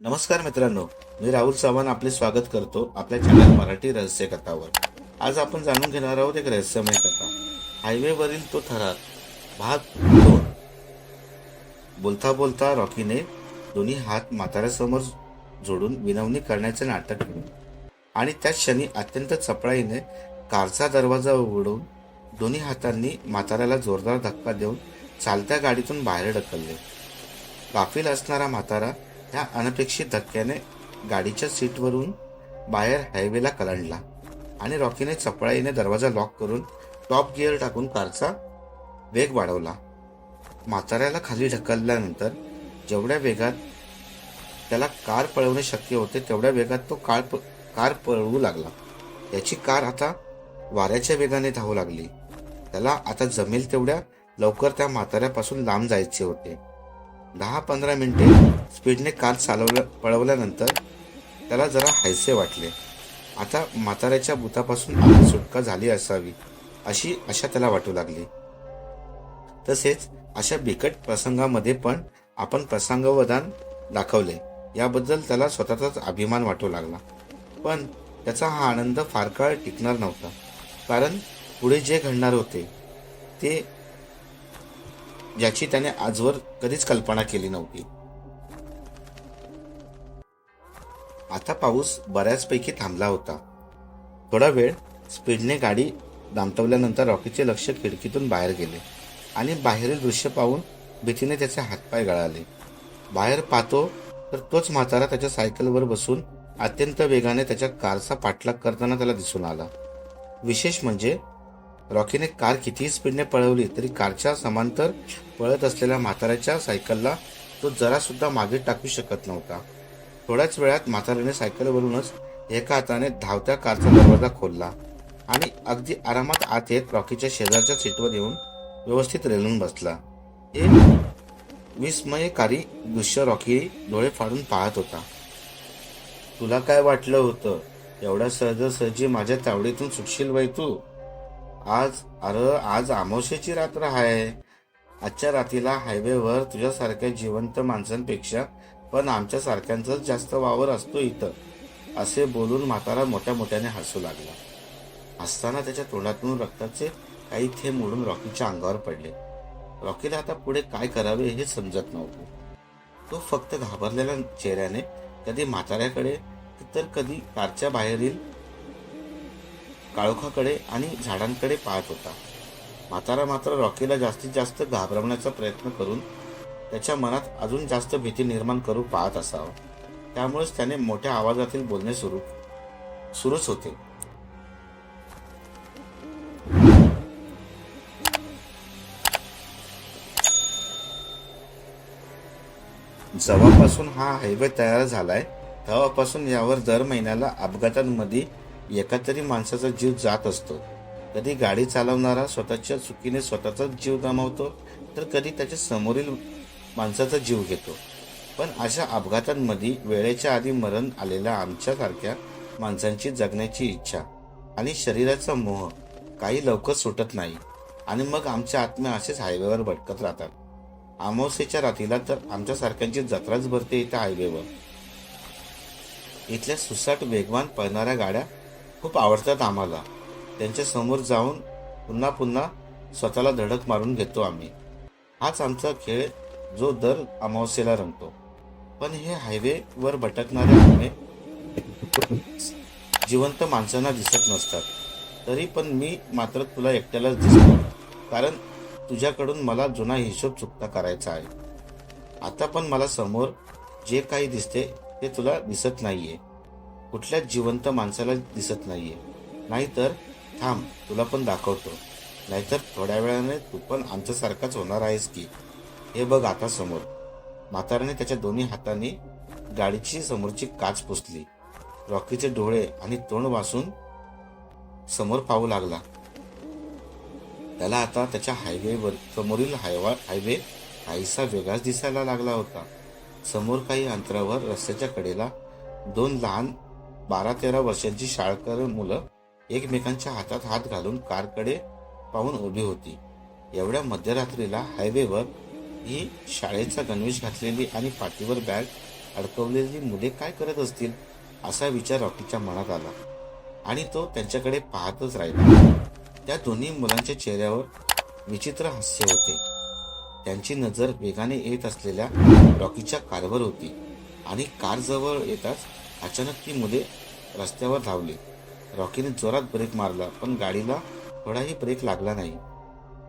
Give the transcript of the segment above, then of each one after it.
नमस्कार मित्रांनो मी राहुल चव्हाण आपले स्वागत करतो आपल्या चॅनल मराठी रहस्य कथावर आज आपण जाणून घेणार आहोत एक रहस्यमय कथा. हायवेवरील तो थरार भाग दोन. बोलता बोलता रॉकीने दोन्ही हात म्हाताऱ्यासमोर जोडून विनवणी करण्याचे नाटक केले. आणि त्याच क्षणी अत्यंत चपळाईने कारचा दरवाजा उघडून दोन्ही हातांनी म्हाताऱ्याला जोरदार धक्का देऊन चालत्या गाडीतून बाहेर ढकलले. गाफील असणारा म्हातारा त्या अनपेक्षित धक्क्याने गाडीच्या सीटवरून बाहेर हायवेला कलंडला आणि रॉकीने चपळाईने दरवाजा लॉक करून टॉप गिअर टाकून कारचा वेग वाढवला. म्हाताऱ्याला खाली ढकलल्यानंतर जेवढ्या वेगात त्याला कार पळवणे शक्य होते तेवढ्या वेगात तो कार प- कार पळवू लागला. त्याची कार आता वाऱ्याच्या वेगाने धावू लागली. त्याला आता जमेल तेवढ्या लवकर त्या म्हाताऱ्यापासून लांब जायचे होते. दहा पंधरा मिनिटे स्पीडने कार चालवल्या पळवल्यानंतर त्याला जरा हायसे वाटले. आता म्हाताऱ्याच्या बुतापासून सुटका झाली असावी अशी आशा त्याला वाटू लागली. तसेच अशा बिकट प्रसंगामध्ये पण आपण प्रसंगवधान दाखवले. याबद्दल त्याला स्वतःचाच अभिमान वाटू लागला. पण त्याचा हा आनंद फार काळ टिकणार नव्हता. कारण पुढे जे घडणार होते ते ज्याची त्याने आजवर कधीच कल्पना केली नव्हती. आता पाऊस बऱ्याचपैकी थांबला होता. थोडा वेळ स्पीडने गाडी दामटवल्यानंतर रॉकीचे लक्ष खिडकीतून बाहेर गेले आणि बाहेरील दृश्य पाहून भीतीने त्याचे हातपाय गळाले. बाहेर पाहतो तर तोच म्हातारा त्याच्या सायकलवर बसून अत्यंत वेगाने त्याच्या कारचा पाठलाग करताना त्याला दिसून आला. विशेष म्हणजे रॉकीने कार कितीही स्पीडने पळवली तरी कारच्या समांतर पळत असलेल्या म्हाताऱ्याच्या सायकलला तो जरासुद्धा मागे टाकू शकत नव्हता. थोड्याच वेळात म्हाताऱ्याने सायकलवरूनच एका हाताने धावत्या कारचा दरवाजा खोलला आणि अगदी आरामात आत येत रॉकीच्या शेजारच्या सीटवर येऊन व्यवस्थित रेलून बसला. हे विस्मयकारी दृश्य रॉकी डोळे फाडून पाहत होता. तुला काय वाटलं होतं? एवढ्या सहजासहजी माझ्या तावडीतून सुटशील बाई तू? आज अरे आज आमोशेची रात्र आहे आजच्या रात्रीला हायवेवर तुझ्यासारख्या जिवंत माणसांपेक्षा पण आमच्या सारख्यांचाच जास्त वावर असतो इथं असे बोलून म्हातारा मोठ्या मोठ्याने हसू लागला. हसताना त्याच्या तोंडातून रक्ताचे काही थेंब उडून रॉकीच्या अंगावर पडले. रॉकीला आता पुढे काय करावे हे समजत नव्हते. तो फक्त घाबरलेल्या चेहऱ्याने कधी म्हाताऱ्याकडे तर कधी कारच्या बाहेरील काळोखाकडे आणि झाडांकडे पाहत होता. म्हातारा मात्र रॉकीला जास्तीत जास्त घाबरवण्याचा प्रयत्न करून त्याच्या मनात अजून जास्त भीती निर्माण करू पाहत असावं. त्यामुळेच त्याने मोठ्या आवाजातील बोलणे सुरू सुरूच होते. जेव्हापासून हा हायवे तयार झालाय. तेव्हापासून यावर दर महिन्याला अपघातांमध्ये एका तरी माणसाचा जीव जात असतो. कधी गाडी चालवणारा स्वतःच्या चुकीने स्वतःचाच जीव गमावतो तर कधी त्याच्या समोरील माणसाचा जीव घेतो. पण अशा अपघातांमध्ये वेळेच्या आधी मरण आलेल्या आमच्यासारख्या माणसांची जगण्याची इच्छा आणि शरीराचा मोह काही लवकर सुटत नाही आणि मग आमचे आत्मे असेच हायवेवर भटकत राहतात. अमावस्येच्या रात्रीला तर आमच्यासारख्यांची जत्राच भरते इथं हायवेवर. इथल्या सुसाट वेगवान पळणाऱ्या गाड्या खूप आवडतात आम्हाला. त्यांच्यासमोर जाऊन पुन्हा पुन्हा स्वतःला धडक मारून घेतो आम्ही. हाच आमचा खेळ जो दर अमावस्येला रंगतो. पण हे हायवेवर भटकणारे आम्ही जिवंत माणसांना दिसत नसतात. तरी पण मी मात्र तुला एकट्यालाच दिसतो. कारण तुझ्याकडून मला जुना हिशोब चुकता करायचा आहे. आता पण मला समोर जे काही दिसते ते तुला दिसत नाहीये. कुठल्याच जिवंत माणसाला दिसत नाहीये. नाहीतर थांब तुला पण दाखवतो. नाहीतर थोड्या वेळाने तू पण आमच्यासारखाच होणार आहेस की. हे बघ आता समोर. म्हाताराने त्याच्या दोन्ही हातांनी गाडीची समोरची काच पुसली. रॉकीचे डोळे आणि तोंड वासून समोर पाहू लागला. त्याला आता त्याच्या हायवेवर समोरील हायवा हायवे काहीसा वेगळाच दिसायला लागला होता. समोर काही अंतरावर रस्त्याच्या कडेला दोन लहान बारा तेरा वर्षांची शाळकर मुलं एकमेकांच्या हातात हात घालून कारकडे पाहून उभी होती. एवढ्या मध्यरात्रीला हायवेवर ही शाळेचा गणवेश घातलेली आणि पाठीवर बॅग अडकवलेली मुले काय करत असतील असा विचार रॉकीच्या मनात आला. आणि तो त्यांच्याकडे पाहतच राहिला. त्या दोन्ही मुलांच्या चेहऱ्यावर विचित्र हास्य होते. त्यांची नजर वेगाने येत असलेल्या रॉकीच्या कारवर होती आणि कारजवळ येताच अचानक ती मुले रस्त्यावर धावली. रॉकीने जोरात ब्रेक मारला पण गाडीला थोडाही ब्रेक लागला नाही.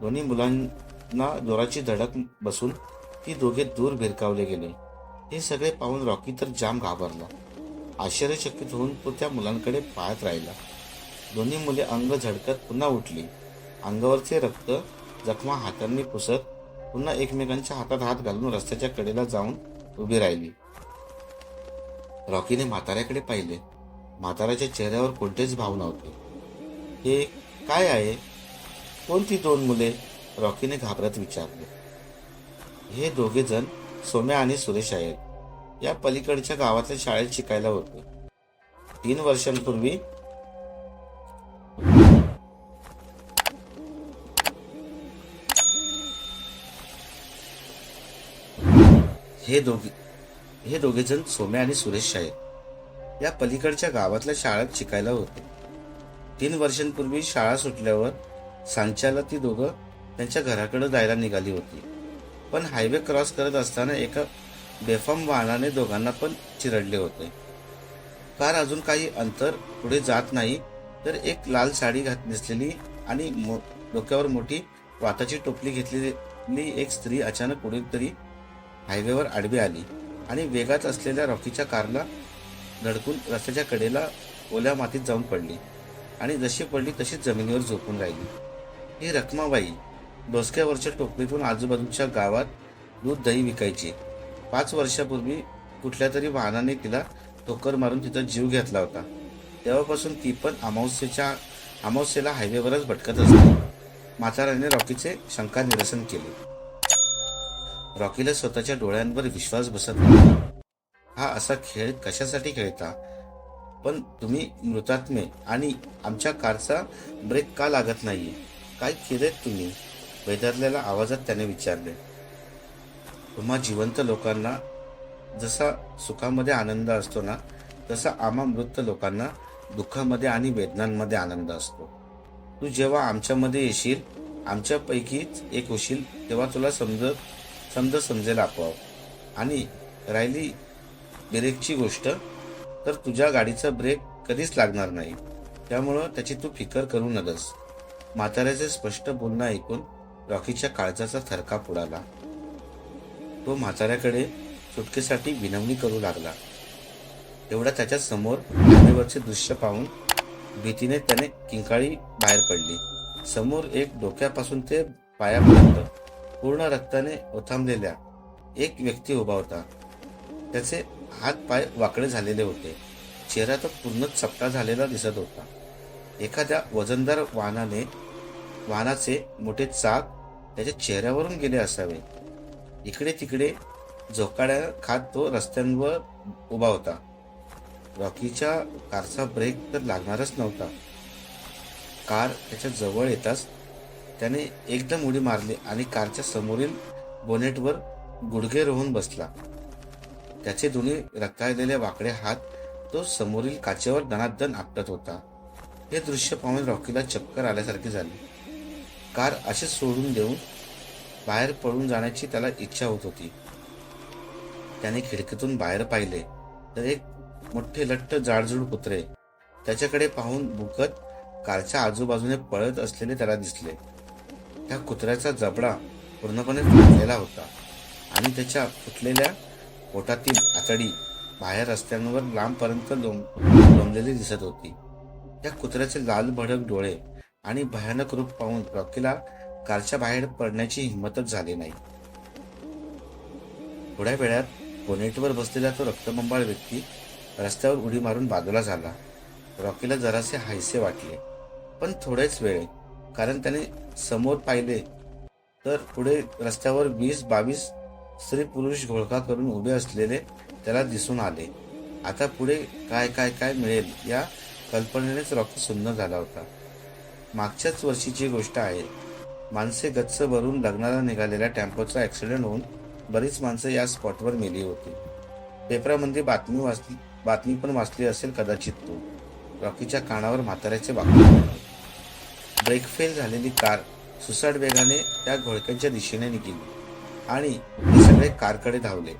दोन्ही मुलांना जोराची धडक बसून ती दोघे दूर भिरकावले गेले. हे सगळे पाहून रॉकी तर जाम घाबरला. आश्चर्यचकित होऊन तो त्या मुलांकडे पाहत राहिला. दोन्ही मुले अंग झडकत पुन्हा उठली. अंगावरचे रक्त जखमा हातांनी पुसत पुन्हा एकमेकांच्या हातात हात घालून रस्त्याच्या कडेला जाऊन उभी राहिली. रॉकीने म्हाताऱ्याकडे पाहिले. म्हाताऱ्याच्या चेहऱ्यावर कोणतेच भाव नव्हते. हे काय आहे? कोणती दोन मुले? रॉकीने घाबरत विचारले. हे दोघे जण सोम्या आणि सुरेश आहेत. या पलीकडच्या गावातल्या शाळेत शिकायला होते. तीन वर्षांपूर्वी हे दोघे हे दोघेजण सोम्या आणि सुरेश आहेत या पलीकडच्या गावातल्या शाळेत शिकायला होते. तीन वर्षांपूर्वी शाळा सुटल्यावर सांच्याला ती दोघं त्यांच्या घराकडे जायला निघाली होती. पण हायवे क्रॉस करत असताना एका बेफाम वाहनाने दोघांना पण चिरडले होते. कार अजून काही अंतर पुढे जात नाही तर एक लाल साडी घात नेसलेली आणि मो- डोक्यावर मोठी वाताची टोपली घेतलेली एक स्त्री अचानक कुठेतरी हायवेवर आडवी आली. आणि वेगात असलेल्या रॉकीच्या कारला धडकून रस्त्याच्या कडेला ओल्या मातीत जाऊन पडली. आणि जशी पडली तशीच जमिनीवर झोपून राहिली. ही रखमाबाई डोसक्यावरच्या टोपलीतून आजूबाजूच्या गावात दूध दही विकायची. पाच वर्षापूर्वी कुठल्या तरी वाहनाने तिला ठोकर मारून तिचा जीव घेतला होता. तेव्हापासून ती पण अमावस्येच्या अमावस्येला हायवेवरच भटकत असते. म्हाताराने रॉकीचे शंका निरसन केले. रॉकीला स्वतःच्या डोळ्यांवर विश्वास बसत नव्हता हा असा खेळ कशासाठी खेळता? पण तुम्ही मृतात्मे आणि आमच्या कारचा ब्रेक का लागत नाही काय केलेत तुम्ही? वैदरलेल्या आवाजात त्याने विचारले. तुम्हा जिवंत लोकांना जसा सुखामध्ये आनंद असतो ना तसा आम्हा मृत लोकांना दुःखामध्ये आणि वेदनांमध्ये आनंद असतो. तू जेव्हा आमच्यामध्ये येशील आमच्यापैकीच एक होशील तेव्हा तुला समजत समज समजेल आपोआप. आणि राहिली ब्रेकची गोष्ट तर तुझ्या गाडीचा ब्रेक कधीच लागणार नाही. त्यामुळं त्याची तू फिकर करू नकस. म्हाताऱ्याचे स्पष्ट बोलणं ऐकून रॉकीच्या काळजाचा थरकाप उडाला. तो म्हाताऱ्याकडे सुटकेसाठी विनवणी करू लागला. एवढा त्याच्यासमोर हायवेवरचे दृश्य पाहून भीतीने त्याने किंकाळी बाहेर पडली. समोर एक डोक्यापासून ते पायापर्यंत पूर्ण रक्ताने ओथांबलेल्या एक व्यक्ती उभा होता. त्याचे हात पाय वाकडे झालेले होते. चेहरा तर पूर्णच चपटा झालेला दिसत होता. एखाद्या वजनदार वाहनाने वाहनाचे मोठे चाक त्याच्या चेहऱ्यावरून गेले असावे. इकडे तिकडे झोकाड्या खात तो रस्त्यांवर उभा होता. रॉकीच्या कारचा ब्रेक तर लागणारच नव्हता. कार त्याच्याजवळ येताच त्याने एकदम उडी मारली आणि कारच्या समोरील बोनेटवर गुडघे रोवून बसला. त्याचे दोन्ही रक्ताळलेले वाकडे हात तो समोरील काचेवर दणादण आपटत होता. हे दृश्य पाहून रॉकीला चक्कर आल्यासारखे झाले. कार अशीच सोडून देऊन बाहेर पळून जाण्याची त्याला इच्छा होत होती. त्याने खिडकीतून बाहेर पाहिले तर एक मोठे लठ्ठ जाडजूड कुत्रे. त्याच्याकडे पाहून बुकत कारच्या आजूबाजूने पळत असलेले त्याला दिसले. त्या कुत्र्याचा जबडा पूर्णपणे फुटलेला होता आणि त्याच्या फुटलेल्या पोटातील आतडी बाहेर रस्त्यांवर लांबपर्यंत लोंब लोंबलेली दिसत होती. त्या कुत्र्याचे लाल भडक डोळे आणि भयानक रूप पाहून रॉकीला कारच्या बाहेर पडण्याची हिंमतच झाली नाही. थोड्या वेळात बोनेटवर बसलेला तो रक्तबंबाळ व्यक्ती रस्त्यावर उडी मारून बाजूला झाला. रॉकीला जरासे हायसे वाटले. पण थोडेच वेळ कारण त्याने समोर पाहिले तर पुढे रस्त्यावर वीस बावीस स्त्री पुरुष घोळका करून उभे असलेले त्याला दिसून आले. आता पुढे काय काय काय मिळेल या कल्पनेनेच रॉकी सुन्न झाला होता. मागच्याच वर्षीची गोष्ट आहे. माणसे गच्च भरून लग्नाला निघालेल्या टेम्पोचा ऍक्सिडेंट होऊन बरीच माणसं या स्पॉटवर मेली होती. पेपरामध्ये बातमी वाचली बातमी पण वाचली असेल कदाचित तू. रॉकीच्या कानावर म्हाताऱ्याचे बाकी ब्रेक फेल झालेली कार सुसाट वेगाने त्या घोळक्यांच्या दिशेने निघाली आणि ते सगळे कारकडे धावले.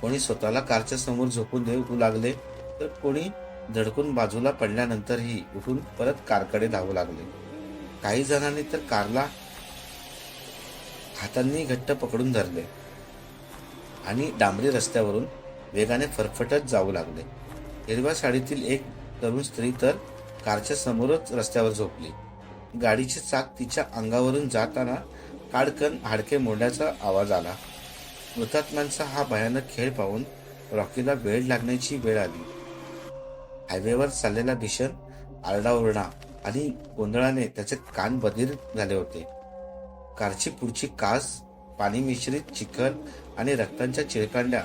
कोणी स्वतःला कारच्या समोर झोपून देऊ लागले तर कोणी धडकून बाजूला पडल्यानंतरही उठून परत कारकडे धावू लागले. काही जणांनी तर कारला हातांनी घट्ट पकडून धरले आणि डांबरी रस्त्यावरून वेगाने फरफटत जाऊ लागले. हिरव्या साडीतील एक तरुण स्त्री तर कारच्या समोरच रस्त्यावर झोपली. गाडीचे चाक तिच्या अंगावरून जाताना काडकन हाडके मोडण्याचा आवाज आला. मृतात्म्यांचा हा भयानक खेळ पाहून रॉकीला वेळ लागण्याची वेळ आली. हायवेवर चाललेला भीषण आरडाओरडा आणि गोंधळाने त्याचे कान बधीर झाले होते. कारची पुढची कास पाणी मिश्रित चिखल आणि रक्तांच्या चिळकांड्या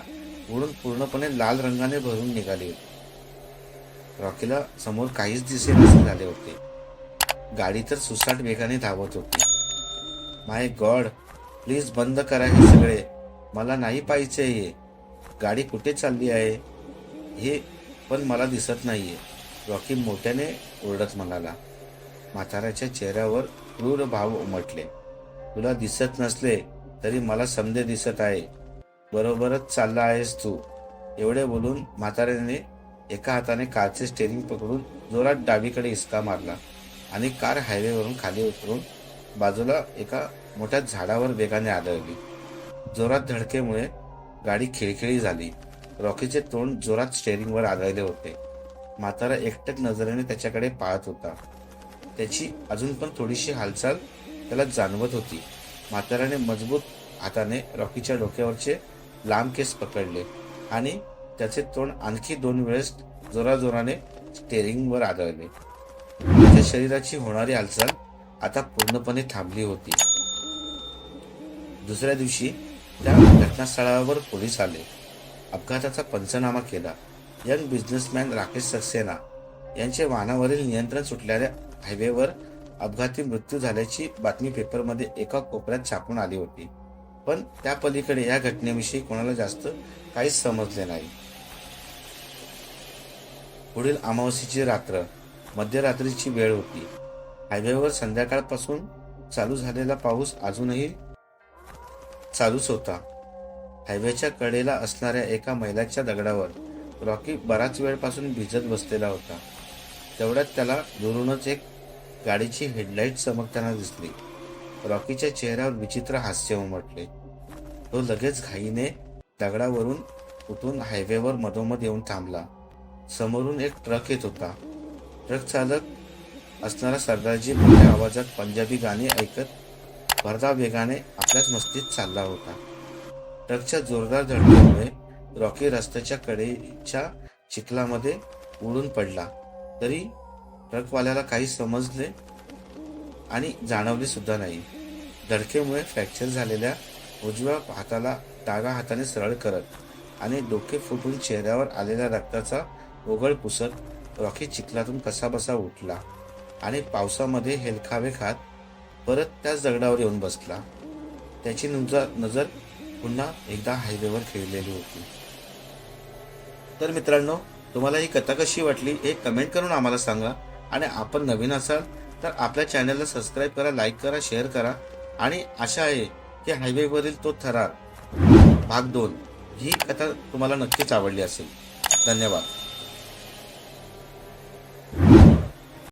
उडून पूर्णपणे लाल रंगाने भरून निघाली. होती रॉकीला समोर काहीच दिसे नसे झाले होते. गाडी तर सुसाट वेगाने धावत होती. माय गॉड प्लीज बंद करा हे सगळे. मला नाही पाहिजे हे. गाडी कुठे चालली आहे? हे पण मला दिसत नाहीये. रॉकी मोठ्याने ओरडत म्हणाला. म्हाताऱ्याच्या चेहऱ्यावर क्रूर भाव उमटले. तुला दिसत नसले तरी मला समजे दिसत आहे. बरोबरच चालला आहेस तू. एवढे बोलून म्हाताऱ्याने एका हाताने कारचे स्टेरिंग पकडून जोरात डावीकडे इसका मारला आणि कार हायवेवरून खाली उतरून बाजूला एका मोठ्या झाडावर वेगाने आदळली. जोरात धडकेमुळे गाडी खिळखिळी झाली. रॉकीचे तोंड जोरात स्टेअरिंगवर आदळले होते. म्हातारा एकटक नजरेने त्याच्याकडे पाहत होता. त्याची अजून पण थोडीशी हालचाल त्याला जाणवत होती. म्हाताऱ्याने मजबूत हाताने रॉकीच्या डोक्यावरचे लांब केस पकडले आणि त्याचे तोंड आणखी दोन वेळेस जोराजोराने स्टेरिंगवर आदळले. त्याच्या शरीराची होणारी हालचाल आता पूर्णपणे थांबली होती. दुसऱ्या दिवशी त्या घटनास्थळावर पोलीस आले. अपघाताचा पंचनामा केला. यंग बिझनेसमॅन राकेश सक्सेना यांचे वाहनावरील नियंत्रण सुटलेल्या हायवेवर अपघाती मृत्यू झाल्याची बातमी पेपरमध्ये एका कोपऱ्यात छापून आली होती. पण त्या पलीकडे या घटनेविषयी कोणाला जास्त काहीच समजले नाही. पुढील अमावस्येची रात्र मध्यरात्रीची वेळ होती. हायवेवर संध्याकाळपासून चालू झालेला पाऊस अजूनही चालूच होता. हायवेच्या कडेला असणाऱ्या एका मैलाच्या दगडावर रॉकी बराच वेळपासून भिजत बसलेला होता. तेवढ्यात त्याला दुरूनच एक गाडीची हेडलाईट चमकताना दिसली. रॉकीच्या चेहऱ्यावर विचित्र हास्य उमटले. तो लगेच घाईने दगडावरून उठून हायवेवर मधोमध येऊन थांबला. समोरून एक ट्रक येत होता. ट्रक चालक असणारा सरदारजी मोठ्या आवाजात पंजाबी गाणी ऐकत भरधाव वेगाने आपल्याच मस्तीत चालला होता. ट्रकच्या जोरदार धडकेमुळे रॉकी रस्त्याच्या कडेच्या चिखलामध्ये उडून पडला. तरी ट्रकवाल्याला काही समजले आणि जाणवले सुद्धा नाही. धडकेमुळे फ्रॅक्चर झालेल्या उजव्या हाताला डाव्या हाताने सरळ करत आणि डोके फुटून चेहऱ्यावर आलेल्या रक्ताचा ओघळ पुसत रॉकी चिखलातून कसाबसा उठला आणि पावसामध्ये हेलखावे खात परत त्याच दगडावर येऊन बसला. त्याची नजर नजर पुन्हा एकदा हायवेवर खेळलेली होती. तर मित्रांनो तुम्हाला ही कथा कशी वाटली हे कमेंट करून आम्हाला सांगा आणि आपण नवीन असाल तर आपल्या चॅनलला सबस्क्राईब करा लाईक करा शेअर करा आणि आशा आहे की हायवेवरील तो थरार भाग दोन ही कथा तुम्हाला नक्कीच आवडली असेल. धन्यवाद.